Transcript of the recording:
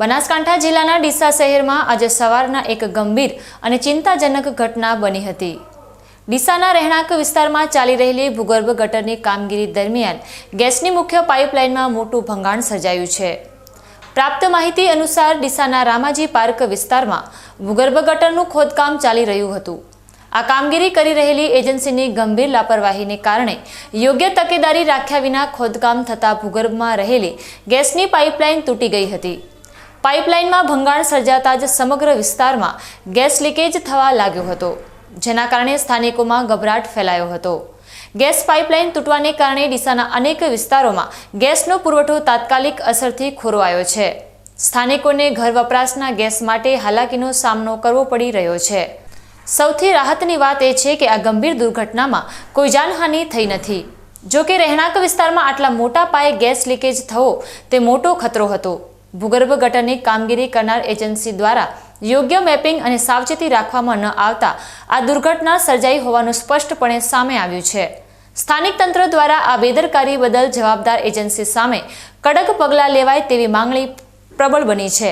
બનાસકાંઠા જિલ્લાના ડીસા શહેરમાં આજે સવારના એક ગંભીર અને ચિંતાજનક ઘટના બની હતી. ડીસાના રહેણાંક વિસ્તારમાં ચાલી રહેલી ભૂગર્ભ ગટરની કામગીરી દરમિયાન ગેસની મુખ્ય પાઇપલાઇનમાં મોટું ભંગાણ સર્જાયું છે. પ્રાપ્ત માહિતી અનુસાર ડીસાના રામાજી પાર્ક વિસ્તારમાં ભૂગર્ભ ગટરનું ખોદકામ ચાલી રહ્યું હતું. આ કામગીરી કરી રહેલી એજન્સીની ગંભીર લાપરવાહીને કારણે યોગ્ય તકેદારી રાખ્યા વિના ખોદકામ થતાં ભૂગર્ભમાં રહેલી ગેસની પાઇપલાઇન તૂટી ગઈ હતી. પાઇપલાઇનમાં ભંગાણ સર્જાતા જ સમગ્ર વિસ્તારમાં ગેસ લીકેજ થવા લાગ્યો હતો, જેના કારણે સ્થાનિકોમાં ગભરાટ ફેલાયો હતો. ગેસ પાઇપલાઇન તૂટવાને કારણે ડીસાના અનેક વિસ્તારોમાં ગેસનો પુરવઠો તાત્કાલિક અસરથી ખોરવાયો છે. સ્થાનિકોને ઘર વપરાશના ગેસ માટે હાલાકીનો સામનો કરવો પડી રહ્યો છે. સૌથી રાહતની વાત એ છે કે આ ગંભીર દુર્ઘટનામાં કોઈ જાનહાનિ થઈ નથી. જો કે રહેણાંક વિસ્તારમાં આટલા મોટા પાયે ગેસ લીકેજ થવો તે મોટો ખતરો હતો. ભૂગર્ભ ગટરની કામગીરી કરનાર એજન્સી દ્વારા યોગ્ય મેપિંગ અને સાવચેતી રાખવામાં ન આવતા આ દુર્ઘટના સર્જાઈ હોવાનું સ્પષ્ટપણે સામે આવ્યું છે. સ્થાનિક તંત્ર દ્વારા આ બેદરકારી બદલ જવાબદાર એજન્સી સામે કડક પગલાં લેવાય તેવી માંગણી પ્રબળ બની છે.